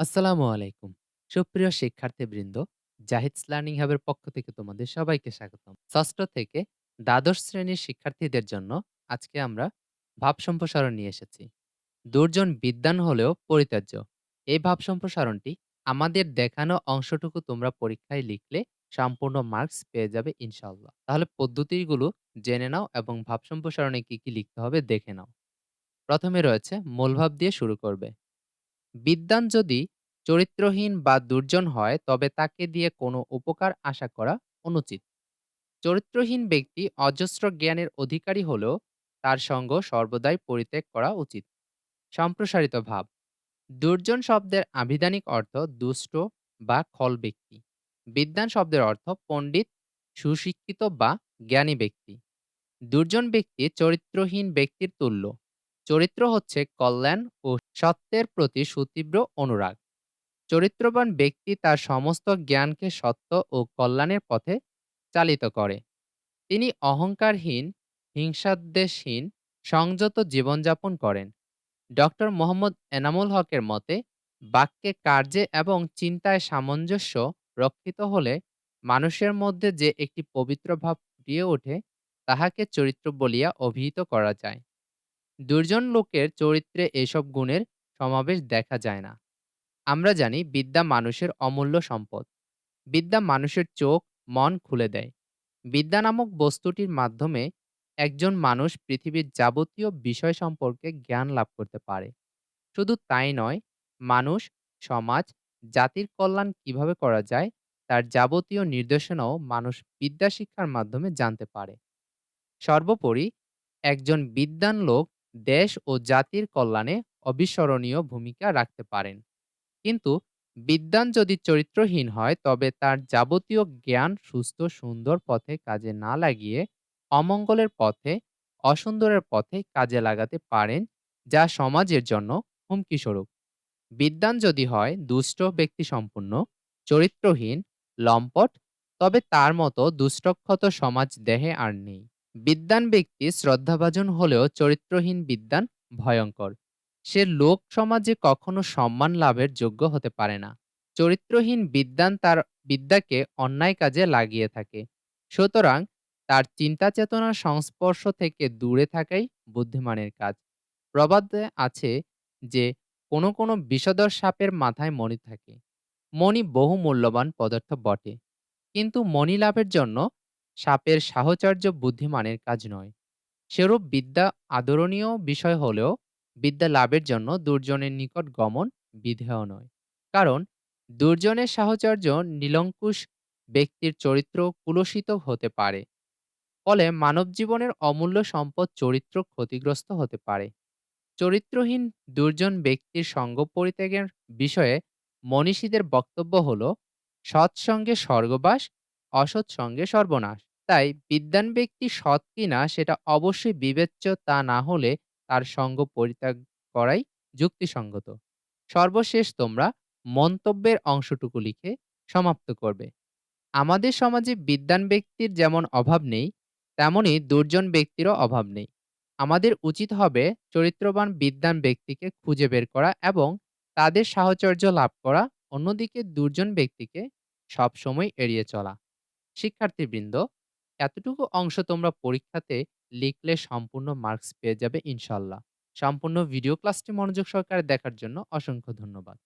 আসসালামু আলাইকুম। সুপ্রিয় শিক্ষার্থীবৃন্দ, জাহিদস লার্নিং হাবের পক্ষ থেকে তোমাদের সবাইকে স্বাগতম। ষষ্ঠ থেকে দ্বাদশ শ্রেণির শিক্ষার্থীদের জন্য আজকে আমরা ভাব সম্প্রসারণ নিয়ে এসেছি। দুর্জন বিদ্যান হলেও পরিত্যাজ্য। এই ভাব সম্প্রসারণটি আমাদের দেখানো অংশটুকু তোমরা পরীক্ষায় লিখলে সম্পূর্ণ মার্কস পেয়ে যাবে ইনশাআল্লাহ। তাহলে পদ্ধতিগুলো জেনে নাও এবং ভাব সম্প্রসারণে কি, কি লিখতে হবে দেখে নাও। প্রথমে রয়েছে মূলভাব দিয়ে শুরু করবে। বিদ্বান যদি চরিত্রহীন বা দুর্জন হয় তবে তাকে দিয়ে কোনো উপকার আশা করা অনুচিত। চরিত্রহীন ব্যক্তি অজস্র জ্ঞানের অধিকারী হলেও তার সঙ্গ সর্বদাই পরিত্যাগ করা উচিত। সম্প্রসারিত ভাব দুর্জন শব্দের আভিধানিক অর্থ দুষ্ট বা খল ব্যক্তি। বিদ্বান শব্দের অর্থ পণ্ডিত, সুশিক্ষিত বা জ্ঞানী ব্যক্তি। দুর্জন ব্যক্তি চরিত্রহীন ব্যক্তির তুল্য। চরিত্র হচ্ছে কল্যাণ ও সত্যের প্রতি সুতীব্র অনুরাগ। চরিত্রবান ব্যক্তি তার সমস্ত জ্ঞানকে সত্য ও কল্যাণের পথে চালিত করে। তিনি অহংকারহীন, হিংসাদ্বেষহীন, সংযত জীবনযাপন করেন। ডক্টর মোহাম্মদ এনামুল হকের মতে বাক্যে কার্যে এবং চিন্তায় সামঞ্জস্য রক্ষিত হলে মানুষের মধ্যে যে একটি পবিত্র ভাব ফুটিয়ে ওঠে তাহাকে চরিত্র বলিয়া অভিহিত করা যায়। দুর্জন লোকের চরিত্রে এসব গুণের সমাবেশ দেখা যায় না। আমরা জানি বিদ্যা মানুষের অমূল্য সম্পদ। বিদ্যা মানুষের চোখ, মন খুলে দেয়। বিদ্যা নামক বস্তুটির মাধ্যমে একজন মানুষ পৃথিবীর যাবতীয় বিষয় সম্পর্কে জ্ঞান লাভ করতে পারে। শুধু তাই নয়, মানুষ, সমাজ, জাতির কল্যাণ কীভাবে করা যায় তার যাবতীয় নির্দেশনাও মানুষ বিদ্যা শিক্ষার মাধ্যমে জানতে পারে। সর্বোপরি একজন বিদ্বান লোক দেশ ও জাতির কল্যাণে অবিস্মরণীয় ভূমিকা রাখতে পারেন। কিন্তু বিদ্বান যদি চরিত্রহীন হয় তবে তার যাবতীয় জ্ঞান সুস্থ সুন্দর পথে কাজে না লাগিয়ে অমঙ্গলের পথে, অসুন্দরের পথে কাজে লাগাতে পারেন যা সমাজের জন্য হুমকিস্বরূপ। বিদ্বান যদি হয় দুষ্ট ব্যক্তিসম্পন্ন, চরিত্রহীন, লম্পট তবে তার মতো দুষ্টক্ষত সমাজ দেহে আর নেই। বিদ্বান ব্যক্তি শ্রদ্ধাভাজন হলেও চরিত্রহীন বিদ্বান ভয়ঙ্কর। সে লোক সমাজে কখনো সম্মান লাভের যোগ্য হতে পারে না। চরিত্রহীন বিদ্বান তার বিদ্যাকে অন্যায় কাজে লাগিয়ে থাকে। সুতরাং তার চিন্তা চেতনার সংস্পর্শ থেকে দূরে থাকাই বুদ্ধিমানের কাজ। প্রবাদে আছে যে কোনো কোনো বিষধর সাপের মাথায় মণি থাকে। মণি বহু মূল্যবান পদার্থ বটে, কিন্তু মণি লাভের জন্য সাপের সাহচর্য বুদ্ধিমানের কাজ নয়। সেরূপ বিদ্যা আদরণীয় বিষয় হলেও বিদ্যা লাভের জন্য দুর্জনের নিকট গমন বিধেয় নয়। কারণ দুর্জনের সাহচর্য নিরঙ্কুশ ব্যক্তির চরিত্র কুলসিত হতে পারে। ফলে মানব জীবনের অমূল্য সম্পদ চরিত্র ক্ষতিগ্রস্ত হতে পারে। চরিত্রহীন দুর্জন ব্যক্তির সঙ্গ পরিত্যাগের বিষয়ে মনীষীদের বক্তব্য হল সৎসঙ্গে স্বর্গবাস, অসৎ সঙ্গে সর্বনাশ। তাই বিদ্বান ব্যক্তি সৎ কিনা সেটা অবশ্যই বিবেচ্য তা না হলে তার সঙ্গ পরিত্যাগ করাই যুক্তিসঙ্গত। সর্বশেষ তোমরা মন্তব্যের অংশটুকু লিখে সমাপ্ত করবে। আমাদের সমাজে বিদ্বান ব্যক্তির যেমন অভাব নেই, তেমনি দুর্জন ব্যক্তিরও অভাব নেই। আমাদের উচিত হবে চরিত্রবান বিদ্বান ব্যক্তিকে খুঁজে বের করা এবং তাদের সাহচর্য লাভ করা, অন্যদিকে দুর্জন ব্যক্তিকে সবসময় এড়িয়ে চলা। শিক্ষার্থীবৃন্দ, এতটুকু অংশ তোমরা পরীক্ষাতে লিখলে সম্পূর্ণ মার্কস পেয়ে যাবে, ইনশাল্লাহ। সম্পূর্ণ ভিডিও ক্লাসটি মনোযোগ সহকারে দেখার জন্য অসংখ্য ধন্যবাদ।